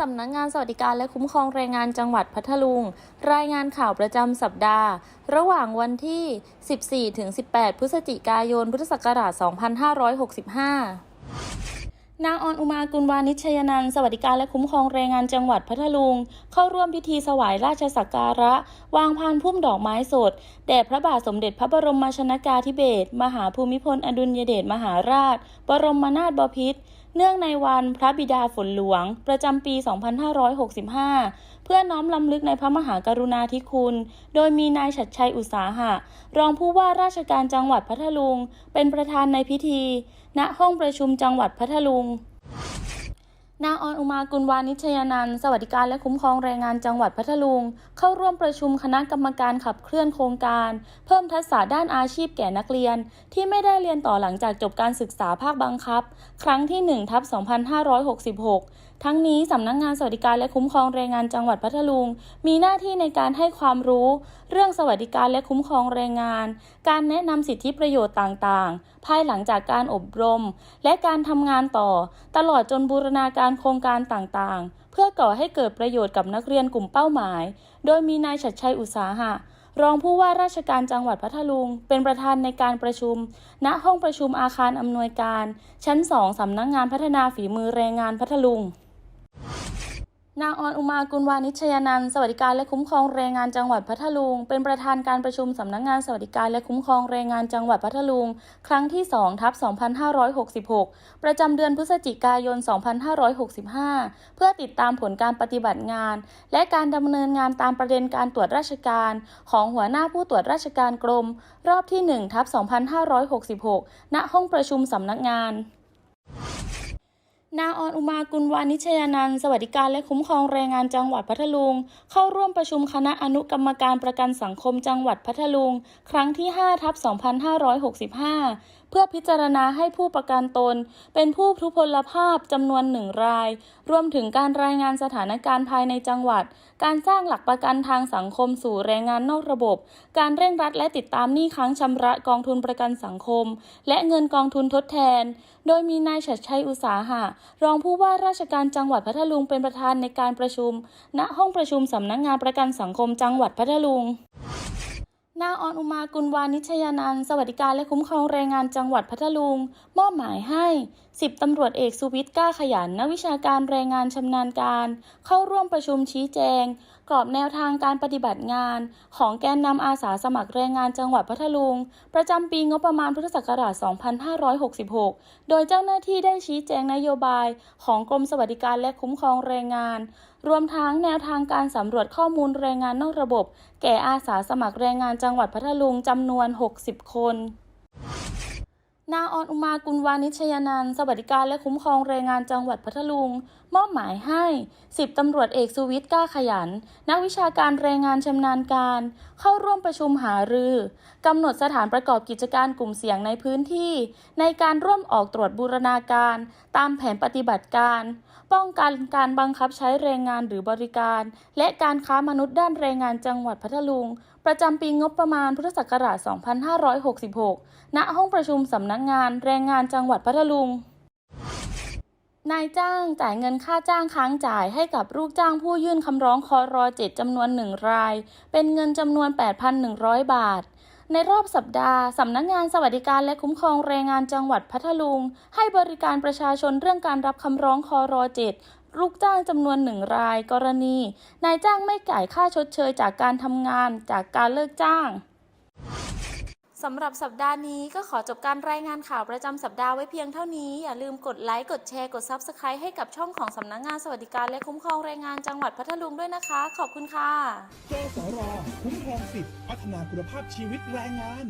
สำนักงานสวัสดิการและคุ้มครองแรงงานจังหวัดพัทลุง รายงานข่าวประจำสัปดาห์ ระหว่างวันที่ 14ถึง18 พฤศจิกายน พุทธศักราช 2565นางออนอุมากุลวานิชยนันท์สวัสดิการและคุ้มครองแรงงานจังหวัดพัทลุง เข้าร่วมพิธีถวายราชสักการะ วางพานพุ่มดอกไม้สด แด่พระบาทสมเด็จพระบรมมาชนากาธิเบศมหาภูมิพลอดุลยเดชมหาราช บรมนาถบพิตร เนื่องในวันพระบิดาฝนหลวง ประจำปี 2565 เพื่อน้อมลำลึกในพระมหากรุณาธิคุณ โดยมีนายฉัดชัยอุตสาหะ รองผู้ว่าราชการจังหวัดพัทลุง เป็นประธานในพิธี ณห้องประชุมจังหวัดพัทลุง นางออนอุมากุลวานิชยานันสวัสดิการและคุ้มครองแรงงานจังหวัดพัทลุง เข้าร่วมประชุมคณะกรรมการขับเคลื่อนโครงการ เพิ่มทักษะด้านอาชีพแก่นักเรียน ที่ไม่ได้เรียนต่อหลังจากจบการศึกษาภาคบังคับ ครั้งที่1ทับ2566 ทั้งนี้สำนักงานสวัสดิการและคุ้มครองแรงงานจังหวัดพัทลุง มีหน้าที่ในการให้ความรู้ เรื่องสวัสดิการและคุ้มครองแรงงาน การแนะนำสิทธิประโยชน์ต่างๆ ภายหลังจากการอบรม และการทำงานต่อ ตลอดจนบูรณาการโครงการต่างๆ เพื่อก่อให้เกิดประโยชน์กับนักเรียนกลุ่มเป้าหมาย โดยมีนายชัดชัยอุตสาหะรองผู้ว่าราชการจังหวัดพัทลุง เป็นประธานในการประชุม ณห้องประชุมอาคารอำนวยการ ชั้น 2สำนักงานพัฒนาฝีมือแรงงานพัทลุง นางออนอุมากุลวานิชยานันสวัสดิการและคุ้มครองแรงงานจังหวัดพัทลุง เป็นประธานการประชุมสำนักงานสวัสดิการและคุ้มครองแรงงานจังหวัดพัทลุง ครั้งที่2ทับ2566 ประจำเดือนพฤศจิกายน 2565 เพื่อติดตามผลการปฏิบัติงาน และการดำเนินงานตามประเด็นการตรวจราชการ ของหัวหน้าผู้ตรวจราชการกรม รอบที่1ทับ2566 ณห้องประชุมสำนักงาน นางออนอุมากุลวานิชยานันท์สวัสดิการและคุ้มครองแรงงานจังหวัดพัทลุง เข้าร่วมประชุมคณะอนุกรรมการประกันสังคมจังหวัดพัทลุง ครั้งที่5ทับ2565 เพื่อพิจารณาให้ผู้ประกันตน เป็นผู้ทุพพลภาพจำนวนหนึ่งราย รวมถึงการรายงานสถานการณ์ภายในจังหวัด การสร้างหลักประกันทางสังคมสู่แรงงานนอกระบบ การเร่งรัดและติดตามหนี้ค้างชำระกองทุนประกันสังคม และเงินกองทุนทดแทน โดยมีนายชัดชัยอุตสาหะ รองผู้ว่าราชการจังหวัดพัทลุงเป็นประธานในการประชุม ณห้องประชุมสำนักงานประกันสังคมจังหวัดพัทลุง นางออนอุมากุลวานิชยานันสวัสดิการและคุ้มครองแรงงานจังหวัดพัทลุง มอบหมายให้ 10ตำรวจเอกสุวิทย์กล้าขยันนักวิชาการแรงงานชำนาญการ เข้าร่วมประชุมชี้แจง กรอบแนวทางการปฏิบัติงาน ของแกนนำอาสาสมัครแรงงานจังหวัดพัทลุง ประจำปีงบประมาณพุทธศักราช 2566 โดยเจ้าหน้าที่ได้ชี้แจงนโยบาย ของกรมสวัสดิการและคุ้มครองแรงงาน รวมทั้งแนวทางการสำรวจข้อมูลแรงงานนอกระบบ แก่อาสาสมัครแรงงานจังหวัดพัทลุงจำนวน 60 คน นางออนอุมากุลวานิชยานันสวัสดิการและคุ้มครองแรงงานจังหวัดพัทลุง มอบหมายให้10ตำรวจเอกสุวิทย์กล้าขยัน นักวิชาการแรงงานชำนาญการ เข้าร่วมประชุมหารือกำหนดสถานประกอบกิจการกลุ่มเสี่ยงในพื้นที่ ในการร่วมออกตรวจบูรณาการ ตามแผนปฏิบัติการ ป้องกันการบังคับใช้แรงงานหรือบริการ และการค้ามนุษย์ด้านแรงงานจังหวัดพัทลุงประจำปีงบประมาณพุทธศักราช 2566 ณ ห้องประชุมสำนักงานแรงงานจังหวัดพัทลุง นายจ้างจ่ายเงินค่าจ้างค้างจ่ายให้กับลูกจ้างผู้ยื่นคำร้องคอรอ7จำนวนหนึ่งราย เป็นเงินจำนวน 8,100 บาท ในรอบสัปดาห์สำนักงานสวัสดิการและคุ้มครองแรงงานจังหวัดพัทลุง ให้บริการประชาชนเรื่องการรับคำร้องคอรอ7ลูกจ้างจำนวนหนึ่งรายกรณี นายจ้างไม่จ่ายค่าชดเชยจากการทำงานจากการเลิกจ้าง สำหรับสัปดาห์นี้ก็ขอจบการรายงานข่าวประจำสัปดาห์ไว้เพียงเท่านี้ อย่าลืมกดไลค์ กดแชร์ กด Subscribe ให้กับช่องของสำนักงานสวัสดิการและคุ้มครองแรงงานจังหวัดพัทลุงด้วยนะคะ ขอบคุณค่ะ กสรคุ้มครองสิทธิพัฒนาคุณภาพชีวิตแรงงาน